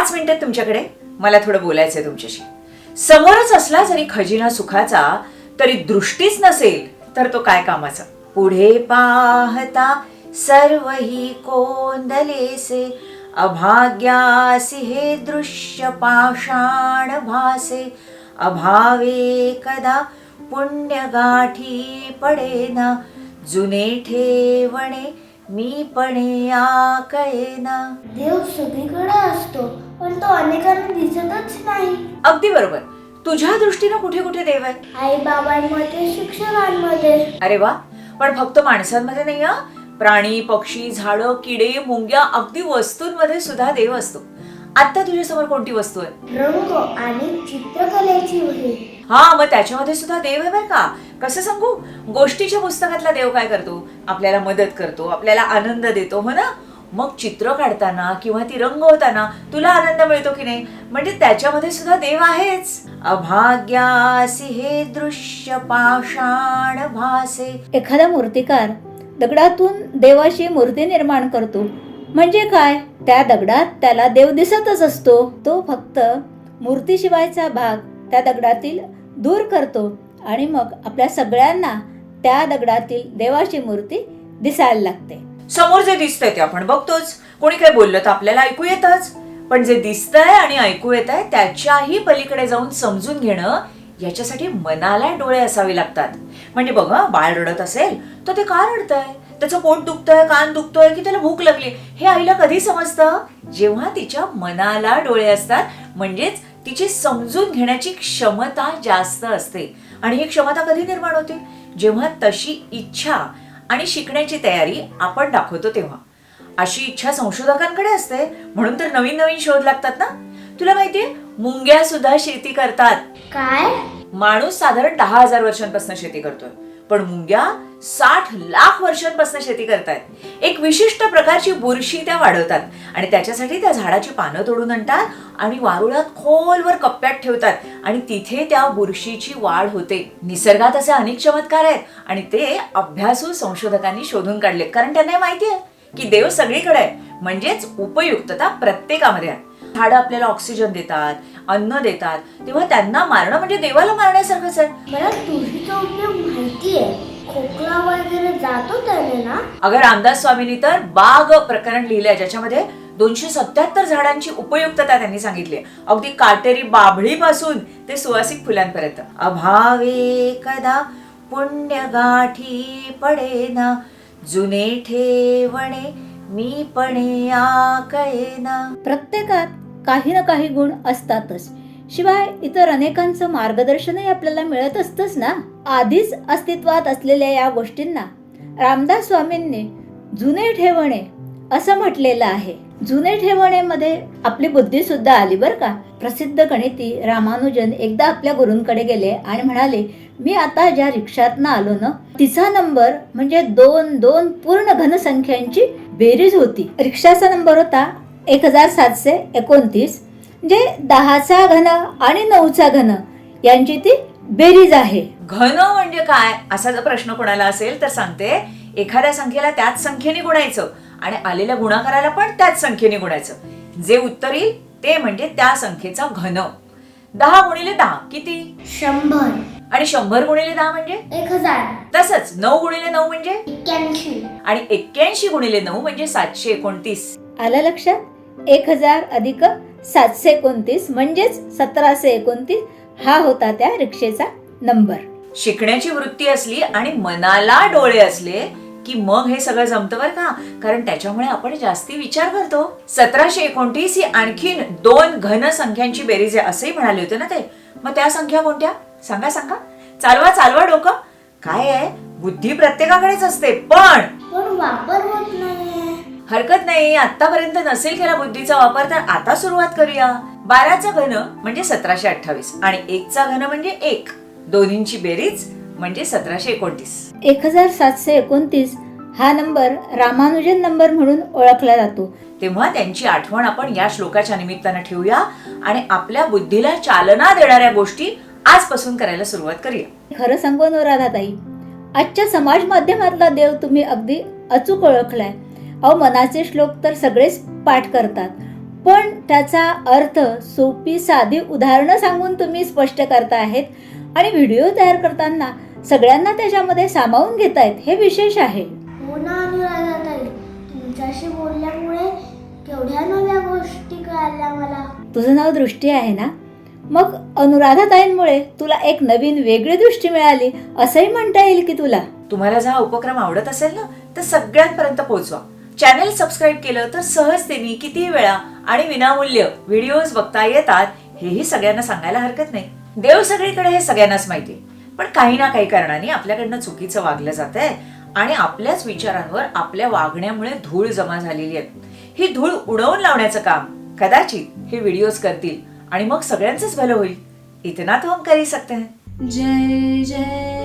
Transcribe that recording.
पाच मिनिटात तुमच्याकडे मला थोडं बोलायचं आहे तुमच्याशी. समोरच असला जरी खजिना सुखाचा तरी दृष्टीच नसेल तर तो काय कामाचा? पुढे पाहता सर्वही कोंदलेसे अभाग्यासी हे दृश्य पाषाण भासे अभावे कदा पुण्य गाठी पडेना जुने ठेवणे मी पणे आकळेना. देव सगळीकडे असतो. पण तो अनेकांना दिसतच नाही. अगदी बरोबर. तुझ्या दृष्टीनं कुठे कुठे देव आहे? आई बाबांमध्ये शिक्षकांमध्ये. अरे वा. पण फक्त माणसांमध्ये नाही हा. प्राणी पक्षी झाडं किडे मुंग्या अगदी वस्तूंमध्ये सुद्धा देव असतो. आता तुझ्या समोर कोणती वस्तू आहे? रंग आणि चित्रकलेची वही. हा मग त्याच्यामध्ये सुद्धा देव आहे बरं का? कसं सांगू? गोष्टीच्या पुस्तकातला देव काय करतो? आपल्याला मदत करतो आपल्याला आनंद देतो हो ना? मग चित्र काढताना किंवा ती रंगवताना तुला आनंद मिळतो की नाही? म्हणजे त्याच्यामध्ये सुद्धा देव आहेच. अभाग्यासी हे दृश्य पाषाण भासे. एखादा मूर्तिकार दगडातून देवाची मूर्ती निर्माण करतो. म्हणजे काय? त्या दगडात त्याला देव दिसतच असतो. तो फक्त मूर्तीशिवायचा भाग त्या दगडातील दूर करतो आणि मग आपल्या सगळ्यांना त्या दगडातील देवाची मूर्ती दिसायला लागते. समोर जे दिसतंय ते आपण बघतोच. कोणी काय बोललं तर आपल्याला ऐकू येतच. पण जे दिसतंय आणि ऐकू येत आहे त्याच्याही पलीकडे जाऊन समजून घेणं याच्यासाठी मनाला डोळे असावे लागतात. म्हणजे बघ बाळ रडत असेल तर ते का रडतंय? त्याचं पोट दुखतंय कान दुखतोय की त्याला भूक लागली? हे आईला कधी समजतं? जेव्हा तिच्या मनाला डोळे असतात म्हणजेच तिची समजून घेण्याची क्षमता जास्त असते. आणि ही क्षमता कधी निर्माण होते? जेव्हा तशी इच्छा आणि शिकण्याची तयारी आपण दाखवतो तेव्हा. अशी इच्छा संशोधकांकडे असते. म्हणून तर नवीन नवीन शोध लागतात ना? तुला माहितीये मुंग्या सुद्धा शेती करतात. काय? माणूस साधारण दहा हजार वर्षांपासून शेती करतोय. पण मुंग्या साठ लाख वर्षांपासून शेती करतायत. एक विशिष्ट प्रकारची बुरशी त्या वाढवतात आणि त्याच्यासाठी त्या झाडाची पानं तोडून आणतात आणि वारुळात खोलवर कप्प्यात ठेवतात. आणि तिथे त्या बुरशीची वाढ होते. निसर्गात असे अनेक चमत्कार आहेत आणि ते अभ्यासू संशोधकांनी शोधून काढले कारण त्यांना माहिती आहे की देव सगळीकडे आहे. म्हणजेच उपयुक्तता प्रत्येकामध्ये आहे. झाडं आपल्याला ऑक्सिजन देतात अन्न देतात तेव्हा त्यांना मारणं म्हणजे देवाला मारण्यासारखंच आहे. मला तुळशीचा उपयोग माहिती आहे. खोकला वगैरे जातो त्याने ना? अगं रामदास स्वामींनी तर बाग प्रकरण लिहिलंय ज्याच्यामध्ये दोनशे सत्याहत्तर झाडांची उपयुक्तता त्यांनी सांगितली आहे. अगदी काटेरी बाभळीपासून ते सुवासिक फुलांपर्यंत. अभावे कदा पुण्य गाठी पडेना जुने ठेवणे मी पणे आकळेना प्रत्येकात काही ना काही गुण असतातच. शिवाय इतर अनेकांचं मार्गदर्शनही आपल्याला मिळत असतंच ना? आधीच अस्तित्वात असलेल्या या गोष्टींना रामदास स्वामींनी जुने ठेवणे असं म्हटलेलं आहे. जुने ठेवणेमध्ये आपली बुद्धी सुद्धा आली बरं का? प्रसिद्ध गणिती रामानुजन एकदा आपल्या गुरूंकडे गेले आणि म्हणाले मी आता ज्या रिक्षातनं आलो ना तिचा नंबर म्हणजे दोन दोन पूर्ण घनसंख्यांची बेरीज होती. रिक्षाचा नंबर होता एक हजार सातशे एकोणतीस म्हणजे दहाचा घन आणि नऊचा घन यांची ती बेरीज आहे. घन म्हणजे काय? असा जर प्रश्न कोणाला असेल तर सांगते एखाद्या संख्येला त्याच संख्येने गुणायचं आणि आलेल्या गुणाकाराला पण त्याच संख्येने गुणायचं. जे उत्तर येईल ते म्हणजे त्या संख्येचा घन. दहा गुणिले दहा किती? शंभर. आणि शंभर गुणिले दहा म्हणजे? एक हजार. तसंच नऊ गुणिले नऊ म्हणजे? एक्क्याऐंशी. आणि एक्क्याऐंशी गुणिले नऊ म्हणजे सातशे एकोणतीस. आलं लक्षात? एक हजार अधिक सातशे एकोणतीस म्हणजेच सतराशे एकोणतीस हा होता त्या रिक्षेचा नंबर. शिकण्याची वृत्ती असली आणि मनाला डोळे असले की मग हे सगळं जमतं बरं का? कारण त्याच्यामुळे आपण जास्ती विचार करतो. सतराशे एकोणतीस ही आणखीन दोन घन संख्यांची बेरीज आहे असंही म्हणाले होते ना ते? मग त्या संख्या कोणत्या? सांगा सांगा. चालवा चालवा डोकं. काय आहे? बुद्धी प्रत्येकाकडेच असते पण पण वापर होत नाहीये हरकत नाही आतापर्यंत नसेल केला बुद्धीचा वापर तर आता सुरुवात करूया. बाराचा घन म्हणजे सतराशे अठ्ठावीस आणि एकचा घन म्हणजे एक. दोन्हींची बेरीज म्हणजे सतराशे एकोणतीस. एक हजार सातशे एकोणतीस हा नंबर रामानुजन नंबर म्हणून ओळखला जातो. तेव्हा त्यांची आठवण आपण या श्लोकाच्या निमित्तानं ठेवूया आणि आपल्या बुद्धीला चालना देणाऱ्या गोष्टी आजपासून करायला सुरुवात करूया. खरं सांगू अनुराधाताई आजच्या समाज माध्यमातला देव तुम्ही अगदी अचूक ओळखलाय. अहो मनाचे श्लोक तर सगळेच पाठ करतात. पण त्याचा अर्थ सोपी साधी उदाहरणं सांगून तुम्ही स्पष्ट करता आहेत. आणि व्हिडिओ तयार करताना सगळ्यांना त्याच्यामध्ये सामावून घेतायत हे विशेष आहे. हो ना अनुराधाताई तुमच्याशी बोलल्यामुळे केवढ्या नव्या गोष्टी कळाल्या मला. तुझं नाव दृष्टी आहे ना? मग अनुराधाताईंमुळे तुला एक नवीन वेगळी दृष्टी मिळाली असंही म्हणता येईल की तुला? तुम्हाला जर हा उपक्रम आवडत असेल ना तर सगळ्यांपर्यंत पोहोचवा. चॅनेल सबस्क्राईब केलं तर सहजतेने कितीही वेळा आणि विनामूल्य व्हिडिओज बघता येतात हेही सगळ्यांना सांगायला हरकत नाही. देव सगळीकडे हे सगळ्यांनाच माहिती पण काही ना काही कारणाने आपल्याकडनं चुकीचं वागलं जात आहे आणि आपल्याच विचारांवर आपल्या वागण्यामुळे धूळ जमा झालेली आहे. ही धूळ उडवून लावण्याचं काम कदाचित हे व्हिडिओज करतील आणि मग सगळ्यांचंच भलं होईल. इतना तो हम करी सकते हैं. जय जय.